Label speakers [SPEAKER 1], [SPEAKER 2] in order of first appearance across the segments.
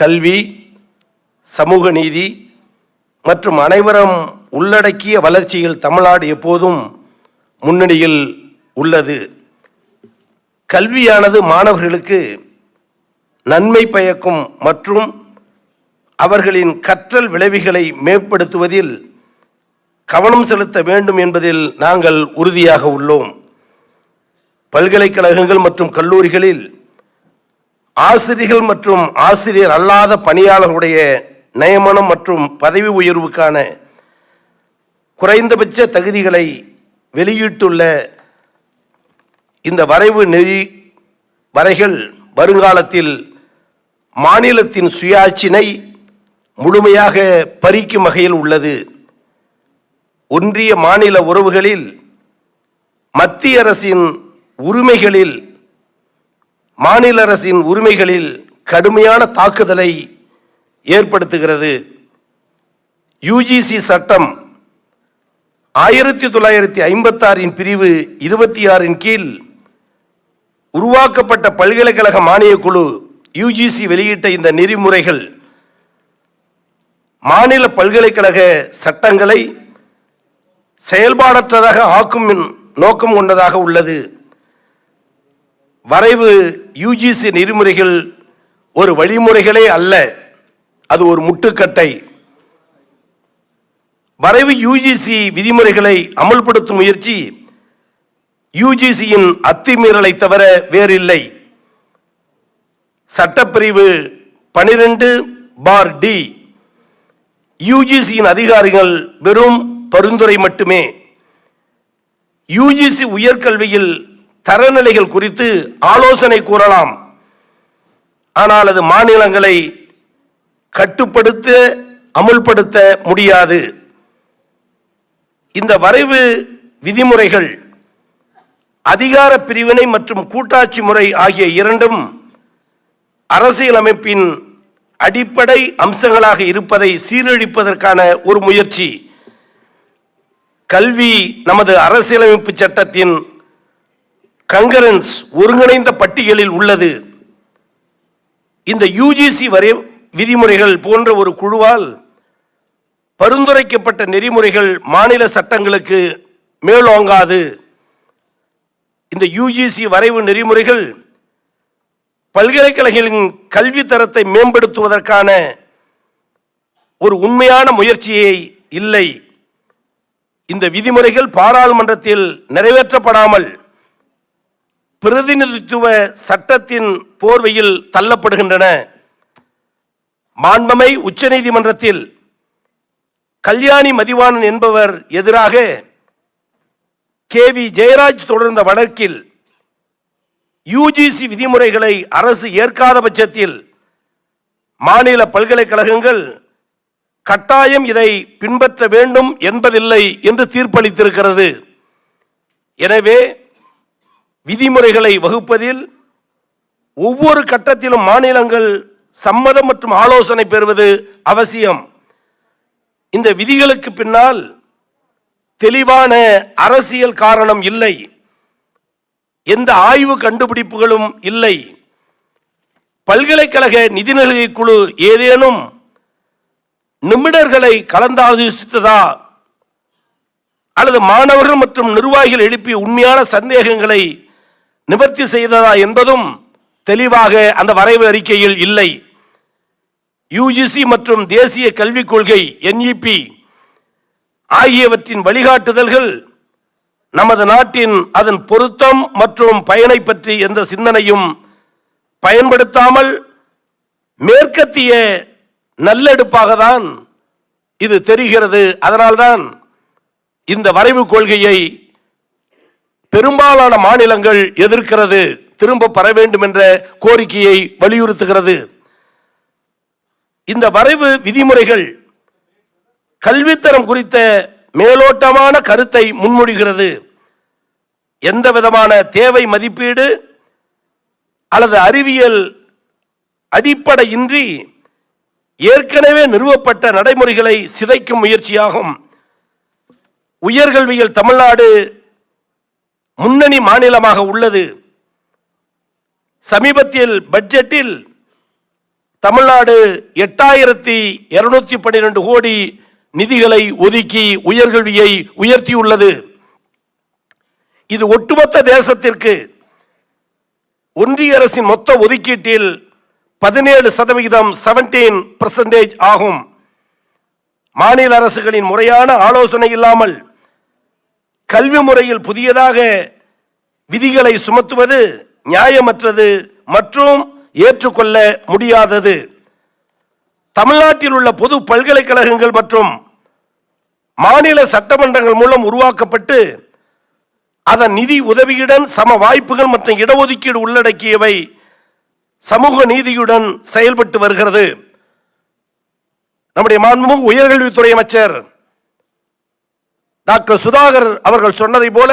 [SPEAKER 1] கல்வி சமூக நீதி மற்றும் அனைவரும் உள்ளடக்கிய வளர்ச்சியில் தமிழ்நாடு எப்போதும் முன்னணியில் உள்ளது. கல்வியானது மாணவர்களுக்கு நன்மை பயக்கும் மற்றும் அவர்களின் கற்றல் விளைவுகளை மேம்படுத்துவதில் கவனம் செலுத்த வேண்டும் என்பதில் நாங்கள் உறுதியாக உள்ளோம். பல்கலைக்கழகங்கள் மற்றும் கல்லூரிகளில் ஆசிரியர்கள் மற்றும் ஆசிரியர் அல்லாத பணியாளர்களுடைய நியமனம் மற்றும் பதவி உயர்வுக்கான குறைந்தபட்ச தகுதிகளை வெளியிட்டுள்ள இந்த வரைவு நெறி வரைகள் வருங்காலத்தில் மாநிலத்தின் சுயாட்சினை முழுமையாக பறிக்கும் வகையில் உள்ளது. ஒன்றிய மாநில உறவுகளில் மத்திய அரசின் உரிமைகளில் மாநில அரசின் உரிமைகளில் கடுமையான தாக்குதலை ஏற்படுத்துகிறது. யுஜிசி சட்டம் ஆயிரத்தி தொள்ளாயிரத்தி ஐம்பத்தாறின் பிரிவு இருபத்தி ஆறின் கீழ் உருவாக்கப்பட்ட பல்கலைக்கழக மானியக் குழு யுஜிசி வெளியிட்ட இந்த நெறிமுறைகள் மாநில பல்கலைக்கழக சட்டங்களை செயல்பாடற்றதாக ஆக்கும் நோக்கம் கொண்டதாக உள்ளது. வரைவு யுஜிசி நெறிமுறைகள் ஒரு வழிமுறைகளே அல்ல. அது ஒரு முட்டுக்கட்டை. வரைவு யூஜிசி விதிமுறைகளை அமல்படுத்தும் முயற்சி யுஜிசியின் அத்துமீறலை தவிர வேறில்லை. சட்டப்பிரிவு பனிரெண்டு பார் டி. யுஜிசியின் அதிகாரிகள் வெறும் பரிந்துரை மட்டுமே. யுஜிசி உயர்கல்வியில் தரநிலைகள் குறித்து ஆலோசனை கூறலாம். ஆனால் அது மாநிலங்களை கட்டுப்படுத்த அமுல்படுத்த முடியாது. இந்த வரைவு விதிமுறைகள் அதிகார பிரிவினை மற்றும் கூட்டாட்சி முறை ஆகிய இரண்டும் அரசியலமைப்பின் அடிப்படை அம்சங்களாக இருப்பதை சீரழிப்பதற்கான ஒரு முயற்சி. கல்வி நமது அரசியலமைப்பு சட்டத்தின் கங்கரன்ஸ் ஒருங்கிணைந்த பட்டியலில் உள்ளது. இந்த யுஜிசி வரை விதிமுறைகள் போன்ற ஒரு குழுவால் பரிந்துரைக்கப்பட்ட நெறிமுறைகள் மாநில சட்டங்களுக்கு மேலோங்காது. இந்த யுஜிசி வரைவு நெறிமுறைகள் பல்கலைக்கழகங்களின் கல்வி தரத்தை மேம்படுத்துவதற்கான ஒரு உண்மையான முயற்சியை இல்லை. இந்த விதிமுறைகள் பாராளுமன்றத்தில் நிறைவேற்றப்படாமல் பிரதிநிதித்துவ சட்டத்தின் போர்வையில் தள்ளப்படுகின்றன. மாண்பமை உச்சநீதிமன்றத்தில் கல்யாணி மதிவாணன் என்பவர் எதிராக கே வி ஜெயராஜ் தொடர்ந்த வழக்கில் யுஜிசி விதிமுறைகளை அரசு ஏற்காத பட்சத்தில் மாநில பல்கலைக்கழகங்கள் கட்டாயம் இதை பின்பற்ற வேண்டும் என்பதில்லை என்று தீர்ப்பளித்திருக்கிறது. எனவே விதிமுறைகளை வகுப்பதில் ஒவ்வொரு கட்டத்திலும் மாநிலங்கள் சம்மதம் மற்றும் ஆலோசனை பெறுவது அவசியம். இந்த விதிகளுக்கு பின்னால் தெளிவான அரசியல் காரணம் இல்லை. எந்த ஆய்வு கண்டுபிடிப்புகளும் இல்லை. பல்கலைக்கழக நிதிநிலை குழு ஏதேனும் நிமிடர்களை கலந்தாலோசித்ததா? அல்லது மாணவர்கள் மற்றும் நிர்வாகிகள் எழுப்பிய உண்மையான சந்தேகங்களை நிவர்த்தி செய்ததா என்பதும் தெளிவாக அந்த வரைவு அறிக்கையில் இல்லை. யுஜிசி மற்றும் தேசிய கல்விக் கொள்கை என்இபி ஆகியவற்றின் வழிகாட்டுதல்கள் நமது நாட்டின் அதன் பொருத்தம் மற்றும் பயனை பற்றி எந்த சிந்தனையும் பயன்படுத்தாமல் மேற்கத்திய நல்லெடுப்பாக தான் இது தெரிகிறது. அதனால்தான் இந்த வரைவு கொள்கையை பெரும்பாலான மாநிலங்கள் எதிர்க்கிறது. திரும்ப பெற வேண்டும் என்ற கோரிக்கையை வலியுறுத்துகிறது. இந்த வரைவு விதிமுறைகள் கல்வித்தரம் குறித்த மேலோட்டமான கருத்தை முன்மொழிகிறது. எந்த விதமான தேவை மதிப்பீடு அல்லது அறிவியல் அடிப்படையின்றி ஏற்கனவே நிறுவப்பட்ட நடைமுறைகளை சிதைக்கும் முயற்சியாகும். உயர்கல்வியில் தமிழ்நாடு முன்னணி மாநிலமாக உள்ளது. சமீபத்தில் பட்ஜெட்டில் தமிழ்நாடு எட்டாயிரத்தி இருநூத்தி பன்னிரண்டு கோடி நிதிகளை ஒதுக்கி உயர்கல்வியை உயர்த்தியுள்ளது. இது ஒட்டுமொத்த தேசத்திற்கு ஒன்றிய அரசின் மொத்த ஒதுக்கீட்டில் பதினேழு சதவிகிதம் செவன்டீன் பர்சன்டேஜ் ஆகும். மாநில அரசுகளின் முறையான ஆலோசனை இல்லாமல் கல்வி முறையில் புதியதாக விதிகளை சுமத்துவது நியாயமற்றது மற்றும் ஏற்றுக்கொள்ள முடியாதது. தமிழ்நாட்டில் உள்ள பொது பல்கலைக்கழகங்கள் மற்றும் மாநில சட்டமன்றங்கள் மூலம் உருவாக்கப்பட்டு அதன் நிதி உதவியுடன் சம வாய்ப்புகள் மற்றும் இடஒதுக்கீடு உள்ளடக்கியவை சமூக நீதியுடன் செயல்பட்டு வருகிறது. நம்முடைய மாண்புமிகு உயர்கல்வித்துறை அமைச்சர் டாக்டர் சுதாகர் அவர்கள் சொன்னதை போல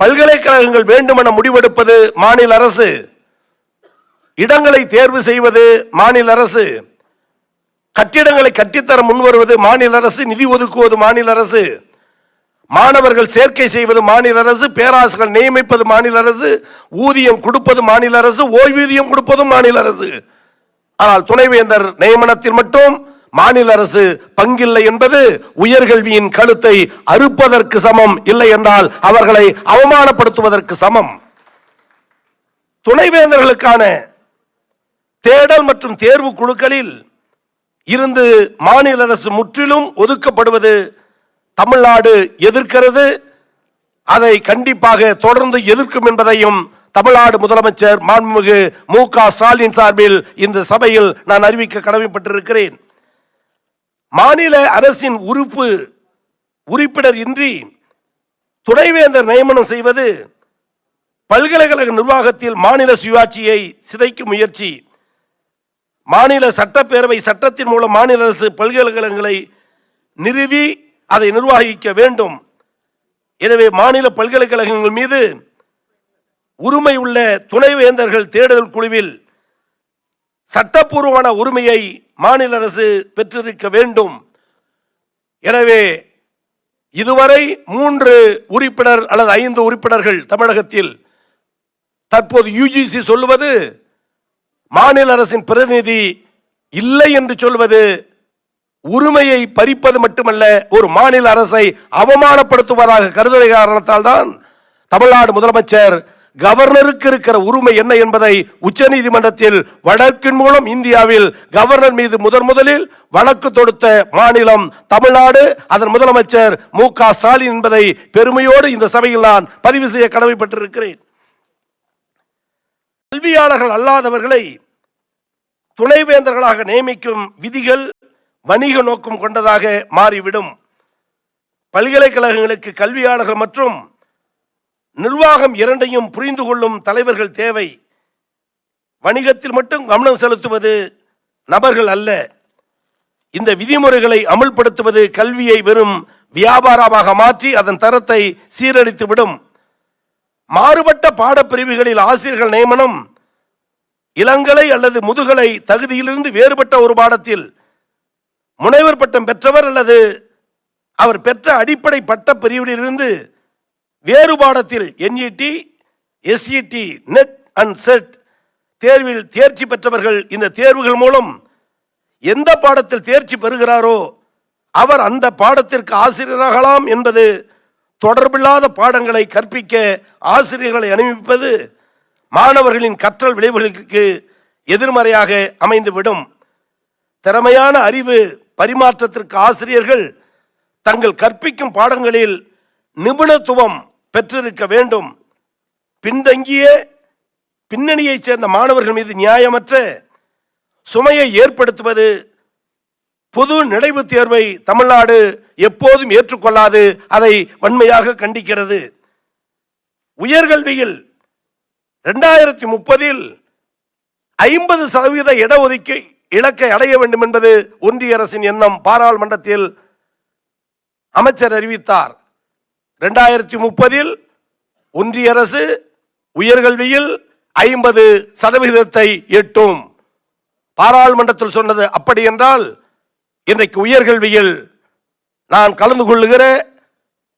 [SPEAKER 1] பல்கலைக்கழகங்கள் வேண்டுமென முடிவெடுப்பது மாநில அரசு. இடங்களை தேர்வு செய்வது மாநில அரசு. கட்டிடங்களை கட்டித்தர முன்வருவது மாநில அரசு நிதி ஒதுக்குவது மாநில அரசு. மாணவர்கள் சேர்க்கை செய்வது மாநில அரசு பேராசிரியர்கள் நியமிப்பது மாநில அரசு ஊதியம் கொடுப்பது மாநில அரசு ஓய்வூதியம் கொடுப்பதும் மாநில அரசு. ஆனால் துணைவேந்தர் நியமனத்தில் மட்டும் மாநில அரசு பங்கில்லை என்பது உயர்கல்வியின் கழுத்தை அறுப்பதற்கு சமம் இல்லை என்றால் அவர்களை அவமானப்படுத்துவதற்கு சமம். துணைவேந்தர்களுக்கான தேடல் மற்றும் தேர்வு குழுக்களில் இருந்து மாநில அரசு முற்றிலும் ஒதுக்கப்படுவது தமிழ்நாடு எதிர்க்கிறது. அதை கண்டிப்பாக தொடர்ந்து எதிர்க்கும் என்பதையும் தமிழ்நாடு முதலமைச்சர் மாண்புமிகு மு க ஸ்டாலின் சார்பில் இந்த சபையில் நான் அறிவிக்க கடமைப்பட்டிருக்கிறேன். மாநில அரசின் உறுப்பு உறுப்பினர் இன்றி துணைவேந்தர் நியமனம் செய்வது பல்கலைக்கழக நிர்வாகத்தில் மாநில சுயாட்சியை சிதைக்கும் முயற்சி. மாநில சட்டப்பேரவை சட்டத்தின் மூலம் மாநில அரசு பல்கலைக்கழகங்களை நிறுவி அதை நிர்வகிக்க வேண்டும். எனவே மாநில பல்கலைக்கழகங்கள் மீது உரிமை உள்ள துணைவேந்தர்கள் தேடுதல் குழுவில் சட்டப்பூர்வமான உரிமையை மாநில அரசு பெற்றிருக்க வேண்டும். எனவே இதுவரை மூன்று உறுப்பினர் அல்லது ஐந்து உறுப்பினர்கள் தமிழகத்தில் தற்போது யுஜிசி சொல்லுவது மாநில அரசின் பிரதிநிதி இல்லை என்று சொல்வது உரிமையை பறிப்பது மட்டுமல்ல ஒரு மாநில அரசை அவமானப்படுத்துவதாக கருதுகிற காரணத்தால் தான் தமிழ்நாடு முதலமைச்சர் கவர்னருக்கு இருக்கிற உரிமை என்ன என்பதை உச்சநீதிமன்றத்தில் வழக்கின் மூலம் இந்தியாவில் கவர்னர் மீது முதன் முதலில் வழக்கு தொடுத்த மாநிலம் தமிழ்நாடு. அதன் முதலமைச்சர் மு க ஸ்டாலின் என்பதை பெருமையோடு இந்த சபையில் நான் பதிவு செய்ய கடமைப்பட்டிருக்கிறேன். கல்வியாளர்கள் அல்லாதவர்களை துணைவேந்தர்களாக நியமிக்கும் விதிகள் வணிக நோக்கம் கொண்டதாக மாறிவிடும். பல்கலைக்கழகங்களுக்கு கல்வியாளர்கள் மற்றும் நிர்வாகம் இரண்டையும் புரிந்து கொள்ளும் தலைவர்கள் தேவை. வணிகத்தில் மட்டும் கவனம் செலுத்துவது நபர்கள் அல்ல. இந்த விதிமுறைகளை அமுல்படுத்துவது கல்வியை வெறும் வியாபாரமாக மாற்றி அதன் தரத்தை சீரழித்துவிடும். மாறுபட்ட பாடப்பிரிவுகளில் ஆசிரியர்கள் நியமனம் இளங்கலை அல்லது முதுகலை தகுதியிலிருந்து வேறுபட்ட ஒரு பாடத்தில் முனைவர் பட்டம் பெற்றவர் அல்லது அவர் பெற்ற அடிப்படை பட்ட பிரிவிலிருந்து வேறு பாடத்தில் N E T S E T NET and SET தேர்வில் தேர்ச்சி பெற்றவர்கள் இந்த தேர்வுகள் மூலம் எந்த பாடத்தில் தேர்ச்சி பெறுகிறாரோ அவர் அந்த பாடத்திற்கு ஆசிரியராகலாம் என்பது தொடர்பில்லாத பாடங்களை கற்பிக்க ஆசிரியர்களை அனுமதிப்பது மாணவர்களின் கற்றல் விளைவுகளுக்கு எதிர்மறையாக அமைந்துவிடும். திறமையான அறிவு பரிமாற்றத்திற்கு ஆசிரியர்கள் தங்கள் கற்பிக்கும் பாடங்களில் நிபுணத்துவம் பெற்றிருக்க வேண்டும். பின்தங்கிய பின்னணியைச் சேர்ந்த மாணவர்கள் மீது நியாயமற்ற சுமையை ஏற்படுத்துவது பொது நுழைவுத் தேர்வை தமிழ்நாடு எப்போதும் ஏற்றுக்கொள்ளாது அதை வன்மையாக கண்டிக்கிறது. உயர்கல்வியில் இரண்டாயிரத்தி முப்பதில் ஐம்பது சதவீத இடஒதுக்கீ இலக்கை அடைய வேண்டும் என்பது ஒன்றிய அரசின் எண்ணம் பாராளுமன்றத்தில் அமைச்சர் அறிவித்தார். ரெண்டாயிரத்தி முப்பதில் ஒன்றிய அரசு உயர்கல்வியில் ஐம்பது சதவிகிதத்தை எட்டும். பாராளுமன்றத்தில் சொன்னது அப்படி என்றால் இன்றைக்கு உயர்கல்வியில் நான் கலந்து கொள்ளுகிற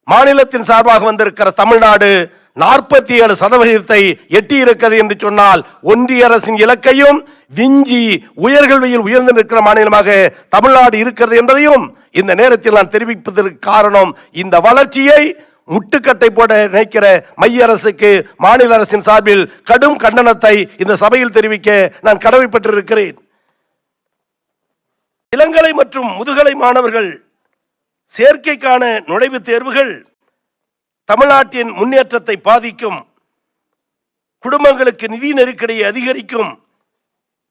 [SPEAKER 1] மாநிலத்தின் சார்பாக வந்திருக்கிற தமிழ்நாடு நாற்பத்தி ஏழு சதவிகிதத்தை எட்டியிருக்கிறது என்று சொன்னால் ஒன்றிய அரசின் இலக்கையும் விஞ்சி உயர்கல்வியில் உயர்ந்து நிற்கிற மாநிலமாக தமிழ்நாடு இருக்கிறது என்பதையும் இந்த நேரத்தில் நான் தெரிவிப்பதற்கு காரணம் இந்த வளர்ச்சியை முட்டுக்கட்டை போட நினைக்கிற மைய அரசுக்கு மாநில அரசின் சார்பில் கடும் கண்டனத்தை இந்த சபையில் தெரிவிக்க நான் கடமைப்பட்டிருக்கிறேன். இளங்கலை மற்றும் முதுகலை மாணவர்கள் சேர்க்கைக்கான நுழைவுத் தேர்வுகள் தமிழ்நாட்டின் முன்னேற்றத்தை பாதிக்கும் குடும்பங்களுக்கு நிதி நெருக்கடியை அதிகரிக்கும்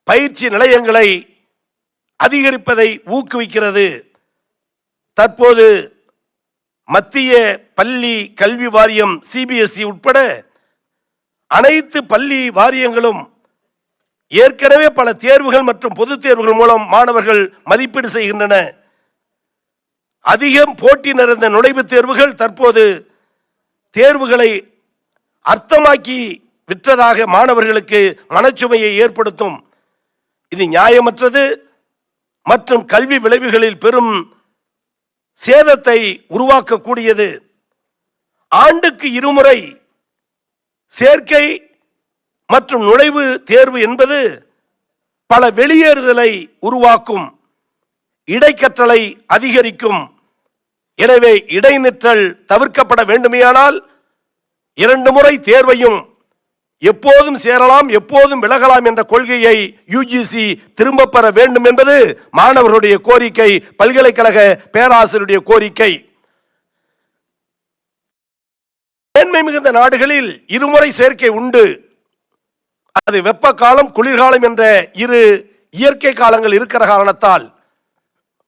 [SPEAKER 1] பயிற்சி நிலையங்களை அதிகரிப்பதை ஊக்குவிக்கிறது. தற்போது மத்திய பள்ளி கல்வி வாரியம் சிபிஎஸ்இ உட்பட அனைத்து பள்ளி வாரியங்களும் ஏற்கனவே பல தேர்வுகள் மற்றும் பொது தேர்வுகள் மூலம் மாணவர்கள் மதிப்பீடு செய்கின்றன. அதிகம் போட்டி நிறைந்த நுழைவுத் தேர்வுகள் தற்போது தேர்வுகளை அர்த்தமாக்கி விற்றதாக மாணவர்களுக்கு மனச்சுமையை ஏற்படுத்தும். இது நியாயமற்றது மற்றும் கல்வி விளைவுகளில் பெரும் சேதத்தை உருவாக்கக்கூடியது. ஆண்டுக்கு இருமுறை சேர்க்கை மற்றும் நுழைவு தேர்வு என்பது பல வெளியேறுதலை உருவாக்கும். இடைக்கற்றலை அதிகரிக்கும். எனவே இடைநிற்றல் தவிர்க்கப்பட வேண்டுமையானால் இரண்டு முறை தேர்வையும் எப்போதும் சேரலாம் எப்போதும் விலகலாம் என்ற கொள்கையை யுஜிசி திரும்ப பெற வேண்டும் என்பது மாணவர்களுடைய கோரிக்கை பல்கலைக்கழக பேராசிரியருடைய கோரிக்கை. மேன்மை மிகுந்த நாடுகளில் இருமுறை சேர்க்கை உண்டு. அது வெப்ப காலம் குளிர்காலம் என்ற இரு இயற்கை காலங்கள் இருக்கிற காரணத்தால்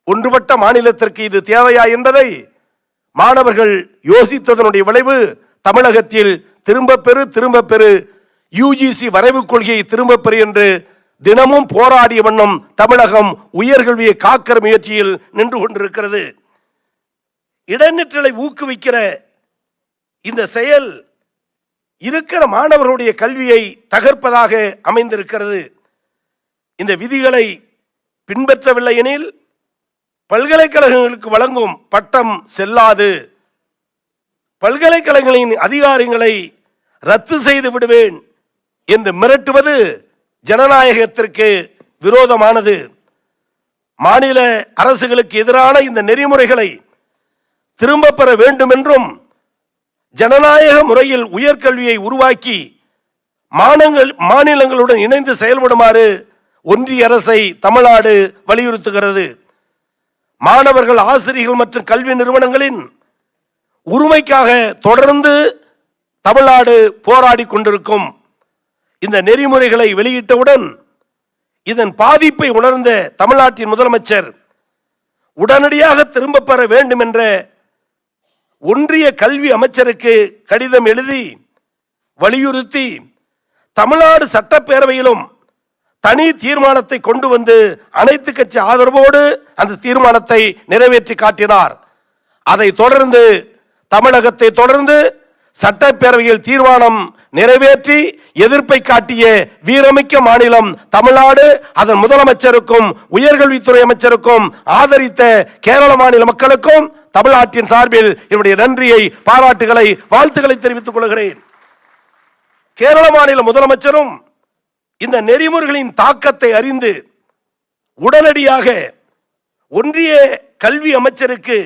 [SPEAKER 1] ஒன்றுபட்ட மாநிலத்திற்கு இது தேவையா என்பதை மாணவர்கள் யோசித்ததனுடைய விளைவு தமிழகத்தில் திரும்ப பெறு திரும்ப பெறு யுஜிசி வரைவு கொள்கையை திரும்ப பெறு என்று தினமும் போராடிய வண்ணம் தமிழகம் உயர்கல்வியை காக்கிற முயற்சியில் நின்று கொண்டிருக்கிறது. இடைநிற்றலை ஊக்குவிக்கிற இந்த செயல் இருக்கிற மாணவர்களுடைய கல்வியை தகர்ப்பதாக அமைந்திருக்கிறது. இந்த விதிகளை பின்பற்றவில்லை எனில் பல்கலைக்கழகங்களுக்கு வழங்கும் பட்டம் செல்லாது. பல்கலைக்கழகங்களின் அதிகாரங்களை ரத்து செய்து விடுவேன். என்று மிரட்டுவது ஜனநாயகத்திற்கு விரோதமானது. மாநில அரசுகளுக்கு எதிரான இந்த நெறிமுறைகளை திரும்ப பெற வேண்டும் என்றும் ஜனநாயக முறையில் உயர்கல்வியை உருவாக்கி மாநிலங்கள் மாநிலங்களுடன் இணைந்து செயல்படுமாறு ஒன்றிய அரசை தமிழ்நாடு வலியுறுத்துகிறது. மாணவர்கள் ஆசிரியர்கள் மற்றும் கல்வி நிறுவனங்களின் உரிமைக்காக தொடர்ந்து தமிழ்நாடு போராடி கொண்டிருக்கும் இந்த நெறிமுறைகளை வெளியிட்டவுடன் இதன் பாதிப்பை உணர்ந்த தமிழ்நாட்டின் முதலமைச்சர் உடனடியாக திரும்ப பெற வேண்டும் என்ற ஒன்றிய கல்வி அமைச்சருக்கு கடிதம் எழுதி வலியுறுத்தி தமிழ்நாடு சட்டப்பேரவையிலும் தனி தீர்மானத்தை கொண்டு வந்து அனைத்து கட்சி ஆதரவோடு அந்த தீர்மானத்தை நிறைவேற்றி காட்டினார். அதை தொடர்ந்து தமிழகத்தை தொடர்ந்து சட்டப்பேரவையில் தீர்மானம் நிறைவேற்றி எதிர்ப்பை காட்டிய வீரமிக்க மாநிலம் தமிழ்நாடு. அதன் முதலமைச்சருக்கும் உயர்கல்வித்துறை அமைச்சருக்கும் ஆதரித்த கேரள மாநில மக்களுக்கும் தமிழ்நாட்டின் சார்பில் என்னுடைய நன்றியை பாராட்டுகளை வாழ்த்துக்களை தெரிவித்துக் கொள்கிறேன். கேரள மாநில முதலமைச்சரும் இந்த நெறிமுறைகளின் தாக்கத்தை அறிந்து உடனடியாக ஒன்றிய கல்வி அமைச்சருக்கு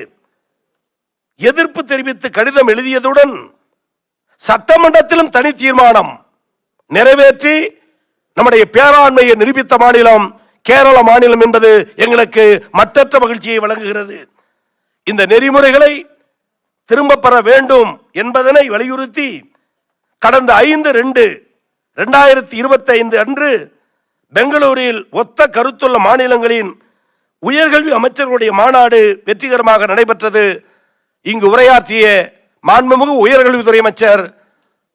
[SPEAKER 1] எதிர்ப்பு தெரிவித்து கடிதம் எழுதியதுடன் சட்டமன்றத்திலும் தனி தீர்மானம் நிறைவேற்றி நம்முடைய பேராண்மையை நிரூபித்த மாநிலம் கேரள மாநிலம் என்பது எங்களுக்கு மற்றற்ற மகிழ்ச்சியை வழங்குகிறது. இந்த நெறிமுறைகளை திரும்ப பெற வேண்டும் என்பதனை வலியுறுத்தி கடந்த ஐந்து ரெண்டு ரெண்டாயிரத்தி இருபத்தி ஐந்து அன்று பெங்களூரில் ஒத்த கருத்துள்ள மாநிலங்களின் உயர்கல்வி அமைச்சர்களுடைய மாநாடு வெற்றிகரமாக நடைபெற்றது. இங்கு உரையாற்றிய மாண்புமிகு உயர்கல்வித்துறை அமைச்சர்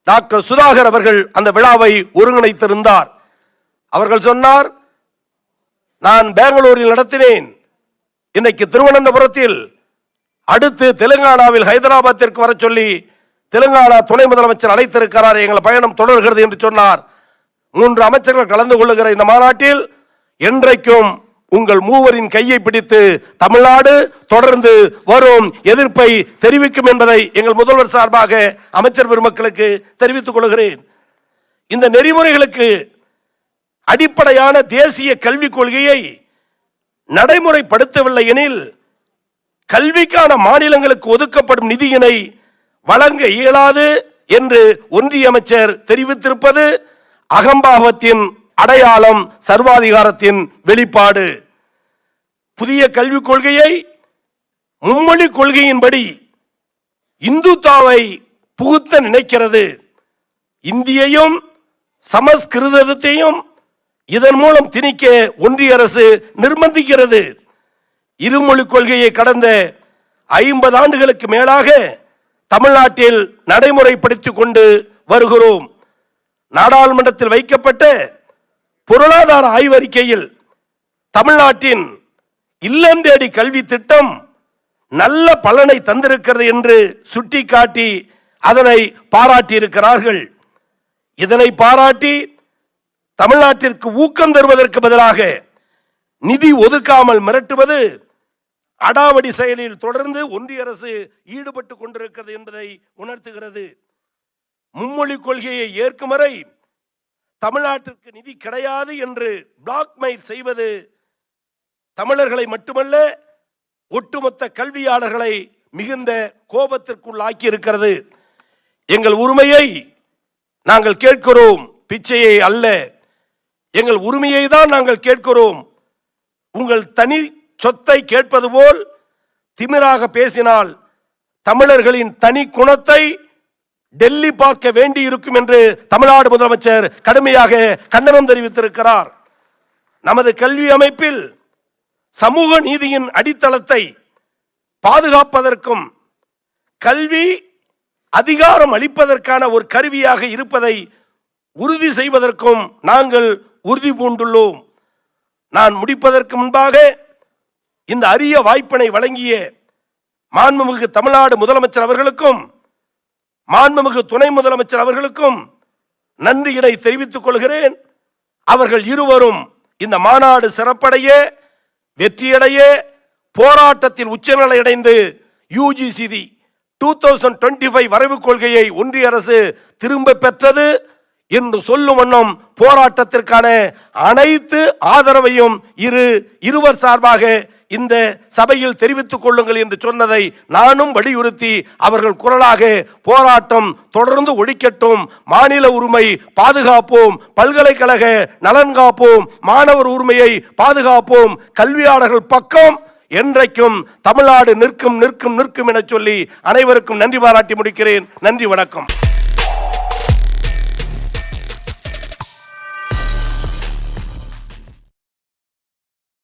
[SPEAKER 1] டாக்டர் சுதாகர் அவர்கள் அந்த விழாவை ஒருங்கிணைத்திருந்தார். அவர்கள் சொன்னார் நான் பெங்களூரில் நடத்தினேன். இன்னைக்கு திருவனந்தபுரத்தில் அடுத்து தெலுங்கானாவில் ஹைதராபாத்திற்கு வர சொல்லி தெலுங்கானா துணை முதலமைச்சர் அழைத்திருக்கிறார். எங்கள் பயணம் தொடர்கிறது என்று சொன்னார். மூன்று அமைச்சர்கள் கலந்து கொள்ளுகிற இந்த மாநாட்டில் என்றைக்கும் உங்கள் மூவரின் கையை பிடித்து தமிழ்நாடு தொடர்ந்து வரும் எதிர்ப்பை தெரிவிக்கும் என்பதை எங்கள் முதல்வர் சார்பாக அமைச்சர் பெருமக்களுக்கு தெரிவித்துக் கொள்கிறேன். இந்த நெறிமுறைகளுக்கு அடிப்படையான தேசிய கல்விக் கொள்கையை நடைமுறைப்படுத்தவில்லை எனில் கல்விக்கான மாநிலங்களுக்கு ஒதுக்கப்படும் நிதியினை வழங்க இயலாது என்று ஒன்றிய அமைச்சர் தெரிவித்திருப்பது அகம்பாவத்தின் அடையாளம் சர்வாதிகாரத்தின் வெளிப்பாடு. புதிய கல்விக் கொள்கையை மும்மொழி கொள்கையின்படி இந்துத்தாவை புகுத்த நினைக்கிறது. இந்தியையும் சமஸ்கிருதத்தையும் இதன் மூலம் திணிக்க ஒன்றிய அரசு நிர்பந்திக்கிறது. இருமொழி கொள்கையை கடந்த ஐம்பது ஆண்டுகளுக்கு மேலாக தமிழ்நாட்டில் நடைமுறைப்படுத்திக் கொண்டு வருகிறோம். நாடாளுமன்றத்தில் வைக்கப்பட்ட பொருளாதார ஆய்வறிக்கையில் தமிழ்நாட்டின் இல்லம் தேடி கல்வி திட்டம் நல்ல பலனை தந்திருக்கிறது என்று சுட்டிக்காட்டி அதனை பாராட்டியிருக்கிறார்கள். இதனை பாராட்டி தமிழ்நாட்டிற்கு ஊக்கம் தருவதற்கு பதிலாக நிதி ஒதுக்காமல் மிரட்டுவது அடாவடி செயலில் தொடர்ந்து ஒன்றிய அரசு ஈடுபட்டு கொண்டிருக்கிறது என்பதை உணர்த்துகிறது. மும்மொழி கொள்கையை ஏற்கும் வரை தமிழ்நாட்டிற்கு நிதி கிடையாது என்று பிளாக்மெயில் செய்வது தமிழர்களை மட்டுமல்ல ஒட்டுமொத்த கல்வியாளர்களை மிகுந்த கோபத்திற்குள்ளாக்கி இருக்கிறது எங்கள் உரிமையை நாங்கள் கேட்கிறோம் பிச்சையை அல்ல. எங்கள் உரிமையை தான் நாங்கள் கேட்கிறோம். உங்கள் தனி சொத்தை கேட்பது போல் திமிராக பேசினால் தமிழர்களின் தனி குணத்தை டெல்லி பார்க்க வேண்டி இருக்கும் என்று தமிழ்நாடு முதலமைச்சர் கடுமையாக கண்டனம் தெரிவித்திருக்கிறார். நமது கல்வி அமைப்பில் சமூக நீதியின் அடித்தளத்தை பாதுகாப்பதற்கும் கல்வி அதிகாரம் அளிப்பதற்கான ஒரு கருவியாக இருப்பதை உறுதி செய்வதற்கும் நாங்கள் உறுதி பூண்டுள்ளோம். நான் முடிப்பதற்கு முன்பாக இந்த அரிய வாய்ப்பினை வழங்கிய மாண்புமிகு தமிழ்நாடு முதலமைச்சர் அவர்களுக்கும் மாண்புமிகு துணை முதலமைச்சர் அவர்களுக்கும் நன்றியினை தெரிவித்துக் கொள்கிறேன். அவர்கள் இருவரும் இந்த மாநாடு சிறப்படைய வெற்றியடைய போராட்டத்தில் உச்சநிலை அடைந்து யூஜிசிதி டூ தௌசண்ட் டுவெண்ட்டி ஃபைவ் வரைவு கொள்கையை ஒன்றிய அரசு திரும்ப பெற்றது என்று சொல்லும் வண்ணம் போராட்டத்திற்கான அனைத்து ஆதரவையும் இரு இருவர் சார்பாக இந்த சபையில் தெரிவித்துக் கொள்ளுங்கள் என்று சொன்னதை நானும் வலியுறுத்தி அவர்கள் குரலாக போராட்டம் தொடர்ந்து ஒழிக்கட்டும் மாநில உரிமை பாதுகாப்போம் பல்கலைக்கழக நலன் காப்போம் மாணவர் உரிமையை பாதுகாப்போம் கல்வியாளர்கள் பக்கம் என்றைக்கும் தமிழ்நாடு நிற்கும் நிற்கும் நிற்கும் என சொல்லி அனைவருக்கும் நன்றி பாராட்டி முடிக்கிறேன். நன்றி வணக்கம்.